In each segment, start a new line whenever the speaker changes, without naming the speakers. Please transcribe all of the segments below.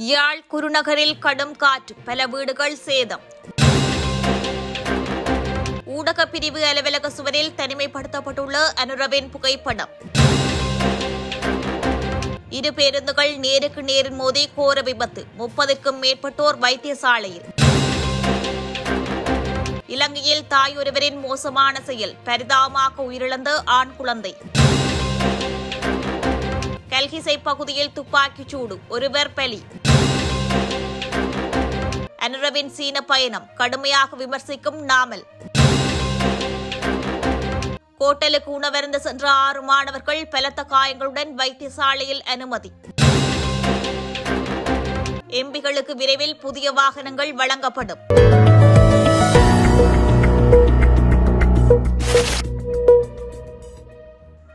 யாழ் குருநகரில் கடும் காற்று பல வீடுகள் சேதம். ஊடக பிரிவு அலுவலக சுவரில் தனிமைப்படுத்தப்பட்டுள்ள அனுரவின் புகைப்படம். இரு பேருந்துகள் நேருக்கு நேர் மோதி கோர விபத்து முப்பதுக்கும் மேற்பட்டோர் வைத்தியசாலையில். இலங்கையில் தாய் ஒருவரின் மோசமான செயல் பரிதாபமாக உயிரிழந்த ஆண் குழந்தை. கல்கிசை பகுதியில் துப்பாக்கிச் சூடு ஒருவர் பலி. அனுரவின் சீன பயணம் கடுமையாக விமர்சிக்கும் நாமல். கோட்டலுக்கு உணவருந்து சென்ற ஆறு மாணவர்கள் பலத்த காயங்களுடன் வைத்தியசாலையில் அனுமதி. எம்பிகளுக்கு விரைவில் புதிய வாகனங்கள் வழங்கப்படும்.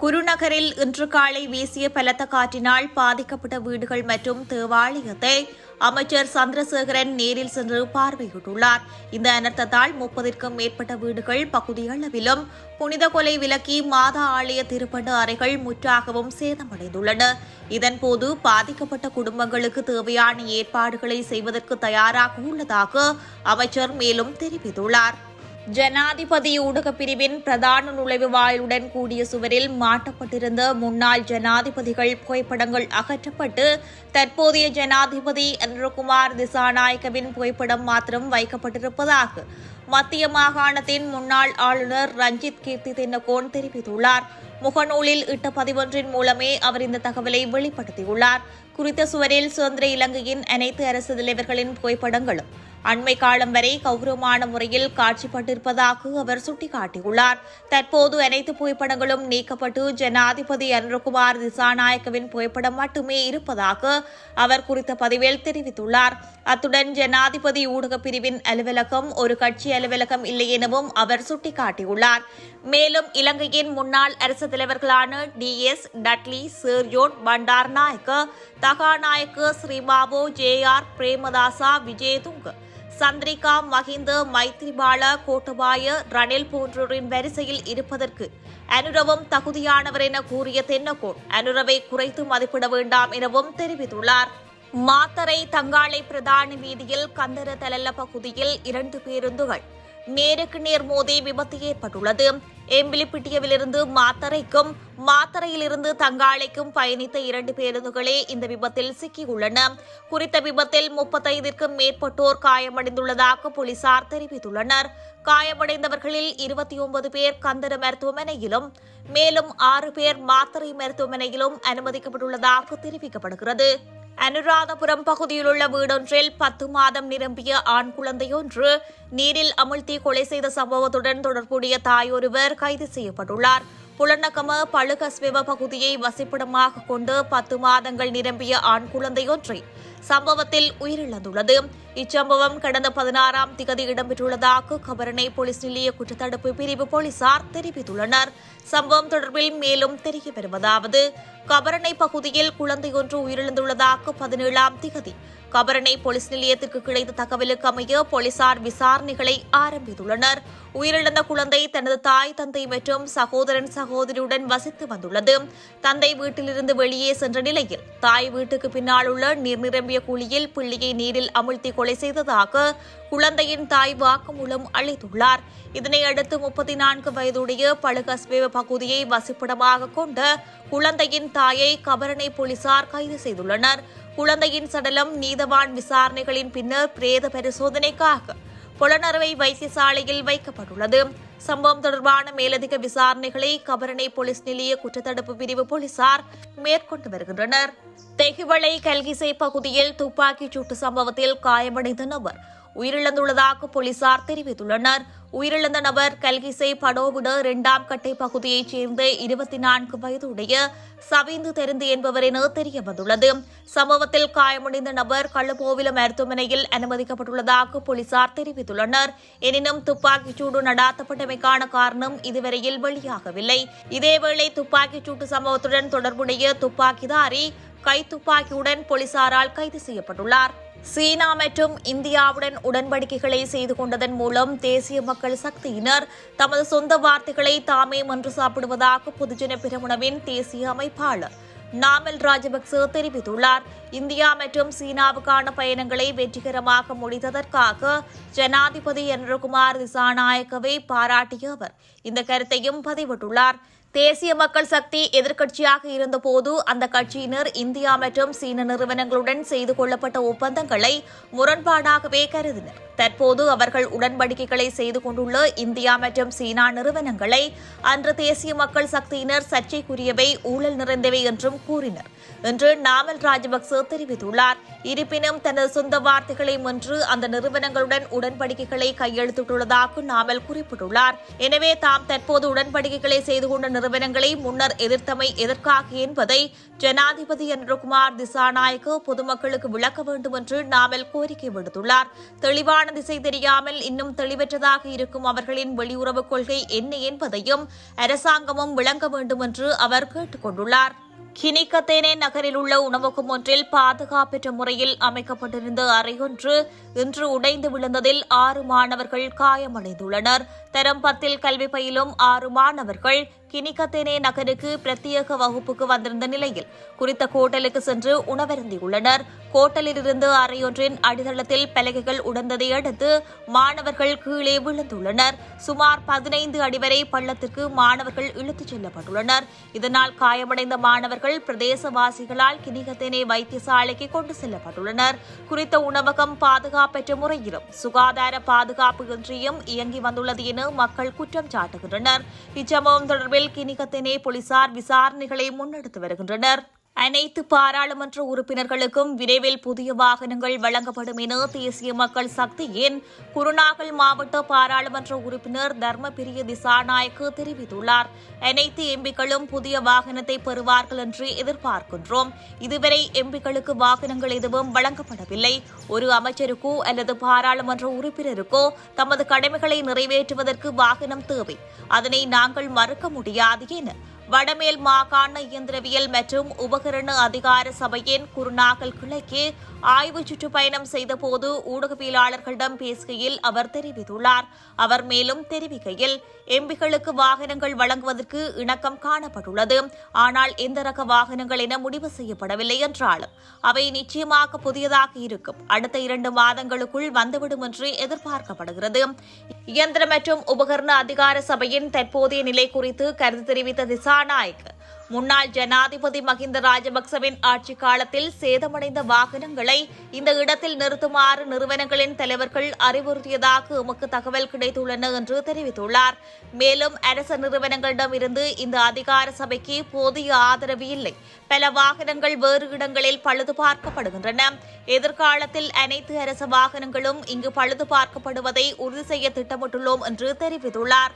குருநகரில் இன்று காலை வீசிய பலத்த காற்றினால் பாதிக்கப்பட்ட வீடுகள் மற்றும் தேவாலயத்தை அமைச்சர் சந்திரசேகரன் நேரில் சென்று பார்வையிட்டுள்ளார். இந்த அனர்த்தத்தால் முப்பதிற்கும் மேற்பட்ட வீடுகள் பகுதியளவிலும் புனித கொலை விலக்கி மாதா ஆலய திருப்பண்டு அறைகள் முற்றாகவும் சேதமடைந்துள்ளன. இதன்போது பாதிக்கப்பட்ட குடும்பங்களுக்கு தேவையான ஏற்பாடுகளை செய்வதற்கு தயாராக உள்ளதாக அமைச்சர் மேலும் தெரிவித்துள்ளார். ஜனாதிபதி ஊடகப் பிரிவின் பிரதான நுழைவு வாயிலுடன் கூடிய சுவரில் மாட்டப்பட்டிருந்த முன்னாள் ஜனாதிபதிகள் புகைப்படங்கள் அகற்றப்பட்டு தற்போதைய ஜனாதிபதி அனுரகுமார் திசாநாயக்கவின் புகைப்படம் மாத்திரம் வைக்கப்பட்டிருப்பதாக மத்திய மாகாணத்தின் முன்னாள் ஆளுநர் ரஞ்சித் கீர்த்தி தின்னகோன் தெரிவித்துள்ளார். முகநூலில் இட்ட பதிவொன்றின் மூலமே அவர் இந்த தகவலை வெளிப்படுத்தியுள்ளார். குறித்த சுவரில் சுதந்திர இலங்கையின் அனைத்து அரசு தலைவர்களின் புகைப்படங்களும் அண்மை காலம் வரை கௌரவமான முறையில் காட்சிப்பட்டிருப்பதாக அவர் சுட்டிக்காட்டியுள்ளார். தற்போது அனைத்து புகைப்படங்களும் நீக்கப்பட்டு ஜனாதிபதி அனுரகுமார் திசாநாயக்கவின் புகைப்படம் மட்டுமே இருப்பதாக அவர் குறித்த பதிவில் தெரிவித்துள்ளார். அத்துடன் ஜனாதிபதி ஊடகப் பிரிவின் அலுவலகம் ஒரு கட்சி அலுவலகம் இல்லை எனவும் அவர் சுட்டிக்காட்டியுள்ளார். மேலும் இலங்கையின் முன்னாள் அரசு தலைவர்களான டி எஸ் டட்லி சேர்யோன் பண்டார் நாயக்க தகாநாயக்கு ஸ்ரீபாபு ஜே ஆர் பிரேமதாசா விஜயதுங்க சந்திரிகா மஹிந்த மைத்ரிபால கோட்டபாய ரணில் போன்றோரின் வரிசையில் இருப்பதற்கு அனுரவும் தகுதியானவர் என கூறிய தென்னகோன் அனுரவை குறைத்து மதிப்பிட வேண்டாம் எனவும் தெரிவித்துள்ளார். மாத்தரை தங்காளை பிரதான வீதியில் கந்தர தலல்ல பகுதியில் இரண்டு பேருந்துகள் நேருக்கு நேர் மோதி விபத்து ஏற்பட்டுள்ளது. எம்பிலிப்பிட்டியவிலிருந்து மாத்தரைக்கும் மாத்தரையிலிருந்து தங்காளைக்கும் பயணித்த இரண்டு பேருந்துகளே இந்த விபத்தில் சிக்கியுள்ளன. குறித்த விபத்தில் முப்பத்தைந்திற்கும் மேற்பட்டோர் காயமடைந்துள்ளதாக போலீசார் தெரிவித்துள்ளனர். காயமடைந்தவர்களில் இருபத்தி ஒன்பது பேர் கந்தர மருத்துவமனையிலும் மேலும் ஆறு பேர் மாத்தரை மருத்துவமனையிலும் அனுமதிக்கப்பட்டுள்ளதாக தெரிவிக்கப்படுகிறது. அனுராதபுரம் பகுதியில் உள்ள வீடொன்றில் பத்து மாதம் நிரம்பிய ஆண் குழந்தையொன்று நீரில் அமிழ்த்தி கொலை செய்த சம்பவத்துடன் தொடர்புடைய தாயொருவர் கைது செய்யப்பட்டுள்ளார். புலனகம பழுகஸ்வெவ பகுதியை வசிப்பிடமாக கொண்டு பத்து மாதங்கள் நிரம்பிய ஆண் குழந்தையொன்றை சம்பவத்தில் உயிரிழந்துள்ளது. இச்சம்பவம் கடந்த பதினாறாம் திகதி இடம்பெற்றுள்ளதாக கபரணை போலீஸ் நிலைய குற்றத்தடுப்பு பிரிவு போலீசார் தெரிவித்துள்ளனர். சம்பவம் தொடர்பில் மேலும் தெரிய வருவதாவது கபரணை பகுதியில் குழந்தையொன்று உயிரிழந்துள்ளதாக பதினேழாம் திகதி கபரணை போலீஸ் நிலையத்திற்கு கிடைத்த தகவலுக்கு அமைய போலீசார் விசாரணைகளை ஆரம்பித்துள்ளனர். உயிரிழந்த குழந்தை தனது தாய் தந்தை மற்றும் சகோதரன் சகோதரியுடன் வசித்து வந்துள்ளது. தந்தை வீட்டிலிருந்து வெளியே சென்ற நிலையில் தாய் வீட்டுக்கு பின்னால் உள்ள நீர் நிரம்பிய குழியில் பிள்ளையை நீரில் அமிழ்த்தி கொலை செய்ததாக குழந்தையின் தாய் வாக்குமூலம் அளித்துள்ளார். இதனையடுத்து முப்பத்தி நான்கு வயதுடைய பழுகஸ்வேவ பகுதியை வசிப்பிடமாக கொண்ட குழந்தையின் தாயை கபரணை போலீசார் கைது செய்துள்ளனர். குழந்தையின் சடலம் நீதவான் விசாரணைகளின் பின்னர் பிரேத பரிசோதனைக்காக புலனறுவை வைத்தியசாலையில் வைக்கப்பட்டுள்ளது. சம்பவம் தொடர்பான மேலதிக விசாரணைகளை கபரணை போலீஸ் நிலைய குற்றத்தடுப்பு பிரிவு போலீசார் மேற்கொண்டு வருகின்றனர். தெகுவளை கல்கிசை பகுதியில் துப்பாக்கிச் சூட்டு சம்பவத்தில் காயமடைந்த நபர் உயிரிழந்துள்ளதாக போலீசார் தெரிவித்துள்ளனர். உயிரிழந்த நபர் கல்கிசை படோவிட இரண்டாம் கட்டை பகுதியைச் சேர்ந்த இருபத்தி நான்கு வயதுடைய சவிந்து தெரிந்து என்பவர் என தெரிய வந்துள்ளது சம்பவத்தில் காயமடைந்த நபர் கள்ளுபோவில மருத்துவமனையில் அனுமதிக்கப்பட்டுள்ளதாக போலீசார் தெரிவித்துள்ளனர். எனினும் துப்பாக்கிச் சூடு நடாத்தப்பட்டமைக்கான காரணம் இதுவரையில் வெளியாகவில்லை. இதேவேளை துப்பாக்கிச் சூட்டு சம்பவத்துடன் தொடர்புடைய துப்பாக்கிதாரி கைத்துப்பாக்கியுடன் போலீசாரால் கைது செய்யப்பட்டுள்ளார். சீனா மற்றும் இந்தியாவுடன் உடன்படிக்கைகளை செய்து கொண்டதன் மூலம் தேசிய மக்கள் சக்தியினர் தமது சொந்த வார்த்தைகளை தாமே மன்று சாப்பிடுவதாக பொதுஜன பெருமுனவின் தேசிய அமைப்பாளர் நாமல் ராஜபக்ச தெரிவித்துள்ளார். இந்தியா மற்றும் சீனாவுக்கான பயணங்களை வெற்றிகரமாக முடித்ததற்காக ஜனாதிபதி என்ரகுமார் திசாநாயக்கவை பாராட்டிய அவர். இந்த கருத்தையும் பதிவிட்டுள்ளார். தேசிய மக்கள் சக்தி எதிர்க்கட்சியாக இருந்தபோது அந்த கட்சியினர் இந்தியா மற்றும் சீன நிறுவனங்களுடன் செய்து கொள்ளப்பட்ட ஒப்பந்தங்களை முரண்பாடாகவே கருதினர். தற்போது அவர்கள் உடன்படிக்கைகளை செய்து கொண்டுள்ள இந்தியா மற்றும் சீனா நிறுவனங்களை அன்று தேசிய மக்கள் சக்தியினர் சர்ச்சைக்குரியவை ஊழல் நிறைந்தவை என்றும் கூறினர். என்று நாமல் ராஜபக்சே தெரிவித்துள்ளார். இருப்பினும் தனது சொந்த வார்த்தைகளை முன்று அந்த நிறுவனங்களுடன் உடன்படிக்கைகளை கையெழுத்திட்டுள்ளதாக நாமல் குறிப்பிட்டுள்ளார். எனவே தாம் தற்போது உடன்படிக்கைகளை செய்து கொண்ட நிறுவனங்களை முன்னர் எதிர்த்தமை எதற்காக என்பதை ஜனாதிபதி என்றகுமார் திசாநாயக்க பொதுமக்களுக்கு விளக்க வேண்டும் என்று நாமல் கோரிக்கை விடுத்துள்ளார். தெளிவான திசை தெரியாமல் இன்னும் தெளிவற்றதாக இருக்கும் அவர்களின் வெளியுறவுக் கொள்கை என்ன என்பதையும் அரசாங்கமும் விளங்க வேண்டும் என்று அவர் கேட்டுக் கொண்டுள்ளார். கினிக்கத்தேனே நகரில் உள்ள உணவகம் ஒன்றில் பாதுகாப்பற்ற முறையில் அமைக்கப்பட்டிருந்த அறையொன்று இன்று உடைந்து விழுந்ததில் ஆறு மாணவர்கள் காயமடைந்துள்ளனர். தரம் பத்தில் கல்வி பயிலும் ஆறு மாணவர்கள் கினிகத்தேனே நகருக்கு பிரத்யேக வகுப்புக்கு வந்திருந்த நிலையில் குறித்த கோட்டலுக்கு சென்று உணவருந்தியுள்ளனர். கோட்டலில் இருந்து அறையொன்றின் அடித்தளத்தில் பலகைகள் உடந்ததை அடுத்து மாணவர்கள் கீழே விழுந்துள்ளனர். சுமார் பதினைந்து அடி வரை பள்ளத்திற்கு மாணவர்கள் இழுத்துச் செல்லப்பட்டுள்ளனர். இதனால் காயமடைந்த மாணவர்கள் பிரதேசவாசிகளால் கினிகத்தேனே வைத்தியசாலைக்கு கொண்டு செல்லப்பட்டுள்ளனர். குறித்த உணவகம் பாதுகாப்பற்ற முறையிலும் சுகாதார பாதுகாப்பு இன்றியும் இயங்கி வந்துள்ளது என மக்கள் குற்றம் சாட்டுகின்றனர். இச்சம்பவம் தொடர்பில் கிணிகத்தினை போலீசார் விசாரணைகளை முன்னெடுத்து வருகின்றனர். அனைத்து பாராளுமன்ற உறுப்பினர்களுக்கும் விரைவில் புதிய வாகனங்கள் வழங்கப்படும் என தேசிய மக்கள் சக்தியின் குருநாகல் மாவட்ட பாராளுமன்ற உறுப்பினர் தர்மபிரிய திசாநாயக்கு தெரிவித்துள்ளார். அனைத்து எம்பிக்களும் புதிய வாகனத்தை பெறுவார்கள் என்று எதிர்பார்க்கின்றோம். இதுவரை எம்பிக்களுக்கு வாகனங்கள் எதுவும் வழங்கப்படவில்லை. ஒரு அமைச்சருக்கோ அல்லது பாராளுமன்ற உறுப்பினருக்கோ தமது கடமைகளை நிறைவேற்றுவதற்கு வாகனம் தேவை. அதனை நாங்கள் மறுக்க முடியாது என வடமேல் மாகாண இயந்திரவியல் மற்றும் உபகரண அதிகார சபையின் குருநாகல் கிளைக்கு ஆய்வு சுற்றுப்பயணம் செய்தபோது ஊடகவியலாளர்களிடம் பேசுகையில் அவர் தெரிவித்துள்ளார். அவர் மேலும் தெரிவிக்கையில் எம்பிகளுக்கு வாகனங்கள் வழங்குவதற்கு இணக்கம் காணப்பட்டுள்ளது. ஆனால் எந்த ரக வாகனங்கள் என முடிவு செய்யப்படவில்லை என்றாலும் அவை நிச்சயமாக புதியதாக இருக்கும். அடுத்த இரண்டு மாதங்களுக்குள் வந்துவிடும் என்று எதிர்பார்க்கப்படுகிறது. இயந்திர மற்றும் உபகரண அதிகார சபையின் தற்போதைய நிலை குறித்து கருத்து தெரிவித்த திசா திசாநாயக் முன்னாள் ஜனாதிபதி மஹிந்த ராஜபக்சவின் ஆட்சி காலத்தில் சேதமடைந்த வாகனங்களை இந்த இடத்தில் நிறுத்துமாறு நிறுவனங்களின் தலைவர்கள் அறிவுறுத்தியதாக எமக்கு தகவல் கிடைத்துள்ளன என்று தெரிவித்துள்ளார். மேலும் அரச நிறுவனங்களிடம் இருந்து இந்த அதிகார சபைக்கு போதிய ஆதரவு இல்லை. பல வாகனங்கள் வேறு இடங்களில் பழுது பார்க்கப்படுகின்றன. எதிர்காலத்தில் அனைத்து அரச வாகனங்களும் இங்கு பழுது பார்க்கப்படுவதை உறுதி செய்ய திட்டமிட்டுள்ளோம் என்று தெரிவித்துள்ளார்.